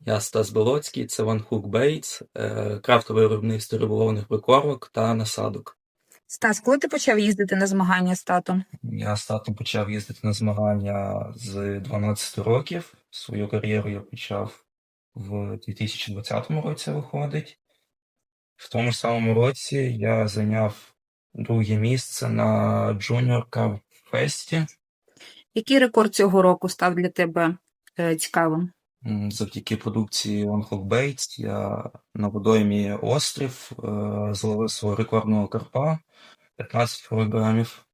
Я Стас Болоцький, це Ван Хук Бейтс, е, крафтове виробництво риболовних прикормок та насадок. Стас, коли ти почав їздити на змагання з татом? Я з татом почав їздити на змагання з 12 років. Свою кар'єру я почав в 2020 році, виходить. В тому ж самому році я зайняв друге місце на Junior Cup Фесті. Який рекорд цього року став для тебе е, цікавим? Завдяки продукції On Baits я на водоймі Острів е, зловив свого рекордного карпа 15 кілограмів.